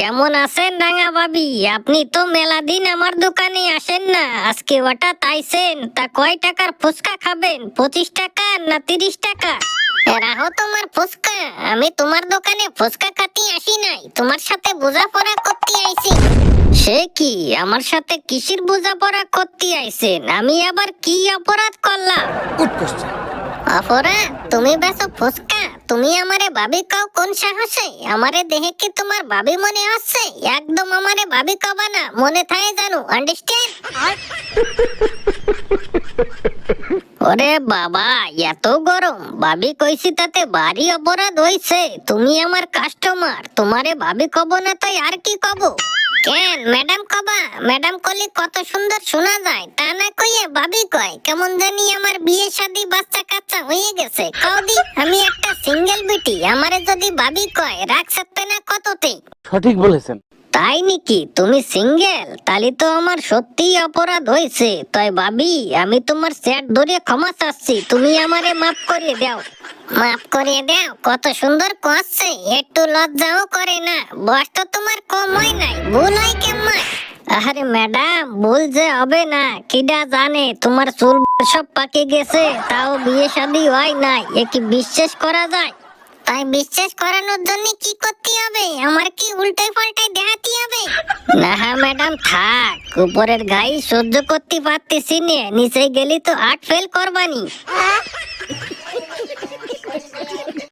কেমন আছেন রাঙা ভাবি? আপনি তো মেলা দিন আমার দোকানে আসেন না। আজকে হঠাৎ আইছেন তা কয় টাকার ফুচকা খাবেন? পঁচিশ টাকা না তিরিশ টাকা? রাহো তোমার ফুচকা। আমি তোমার দোকানে ফুচকা খাতে আসি নাই। তোমার সাথে বোঝাপড়া করতে আইছি। সে কি? আমার সাথে কিসির বোঝাপড়া করতে আইছেন? আমি আবার কি অপরাধ করলাম? অপরাধ? তুমি বেসো ফুসকা তুমি আমারে ভাবি কাও কোন সাহসে? আমারে দেহে কি তোমার ভাবি মনে হচ্ছে একদম আমারে ভাবি কবা না? মনে থাকে জানো আন্ডারস্ট্যান্ড ওরে বাবা, এত গরম। ভাবি কইছি তাতে ভারী অপরাধ হইছে। তুমি আমার কাস্টমার তোমারে ভাবি কব না তাই আর কি কব? কেন? ম্যাডাম কবা। ম্যাডাম কলি কত সুন্দর শোনা যায়। তা না ভাবি কয় কেমন জানি আমার বিয়ে শাদী বাচ্চা কাচ্চা হয়ে গেছে। কাউদি আমি একটা সিঙ্গেল বিটি আমারে যদি ভাবি কয় রাখ সত্তে না কততে সঠিক বলেছেন। তাই নাকি? তুমি সিঙ্গেল তাহলে তো আমার অপরাধ হয়েছে। তাই ভাবি আমি তোমার স্যাট ধরে ক্ষমা চাচ্ছি তুমি আমারে মাফ করিয়ে দাও। মাফ করিয়ে দাও? কত সুন্দর করছে একটু লজ্জাও করে না। বয়স তো তোমার কম হয় নাই ভুল হয় কেমন আরে ম্যাডাম ভুল যে হবে না। কিডা জানে তোমার চুল সব পাকে গেছে তাও বিয়ে শাদী হয় নাই। এ কি বিশ্বাস করা যায়? তাই বিশ্বাস করানোর জন্য কি করতে হবে? আমার কি উল্টে পাল্টে দেখাতে হবে? না হ্যাঁ ম্যাডাম থাক। উপরের গাই সহ্য করতে পারতেছি নে নিচে গেলি তো আট ফেল করবানি।